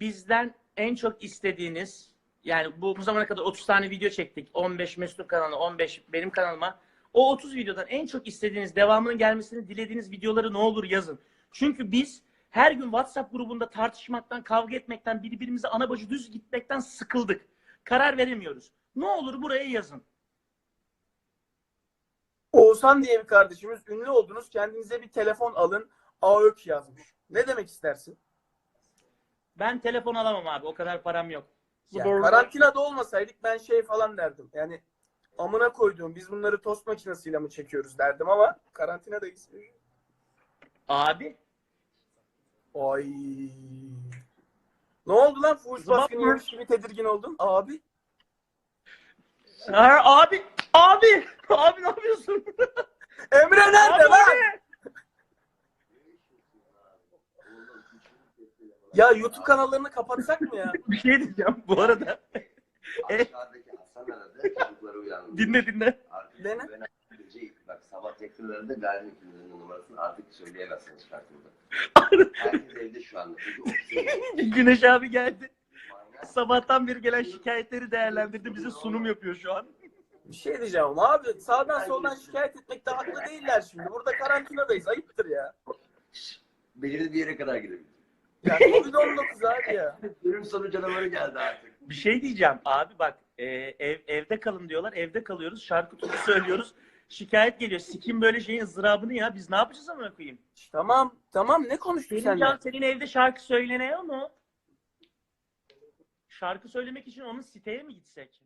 bizden en çok istediğiniz yani bu, bu zamana kadar 30 tane video çektik. 15 Mesut kanalına, 15 benim kanalıma. O 30 videodan en çok istediğiniz, devamının gelmesini dilediğiniz videoları ne olur yazın. Çünkü biz her gün WhatsApp grubunda tartışmaktan, kavga etmekten, birbirimize ana bacı düz gitmekten sıkıldık. Karar veremiyoruz. Ne olur buraya yazın. Oğuzhan diye bir kardeşimiz ünlü oldunuz. Kendinize bir telefon alın. AÖK yazmış. Ne demek istersin? Ben telefon alamam abi. O kadar param yok. Ya, doğru. karantinada olmasaydık ben şey falan derdim. Yani amına koyduğum biz bunları tost makinesiyle mi çekiyoruz derdim ama karantinadayız. Abi Ay. Ne oldu lan? Fuhuş baskını yemiş gibi tedirgin oldun. Abi. Ha, abi, abi, abi ne yapıyorsun? Emre nerede Abi, lan? abi. Ya YouTube kanallarını kapatsak mı ya? Bir şey diyeceğim bu arada. Aşağıdaki Hasan aradı, çocukları uyandırdı. Dinle dinle. Artık Dene. ben gece, bak sabah tekrar galibin kimlerinin numarasını artık söyleyemezsiniz çıkartıldı. Herkes evde şu anda. Çünkü ofise Güneş abi geldi. manyak. Sabahtan beri gelen şikayetleri değerlendirdi. Bize sunum yapıyor şu an. Bir şey diyeceğim ama abi sağdan soldan şikayet etmekte haklı değiller şimdi. Burada karantinadayız. Ayıptır ya. Belirli bir yere kadar gidebilir. Ya Covid-19 abi ya. Ölüm sonu canavarı geldi artık. Bir şey diyeceğim. Abi bak e, ev, evde kalın diyorlar. Evde kalıyoruz. Şarkı tutu söylüyoruz. Şikayet geliyor. Sikim böyle şeyin ızdırabını ya. Biz ne yapacağız amına koyayım? Tamam tamam ne konuştun Senin sen? senin evde şarkı söyleniyor mu? Şarkı söylemek için onun siteye mi gitsek?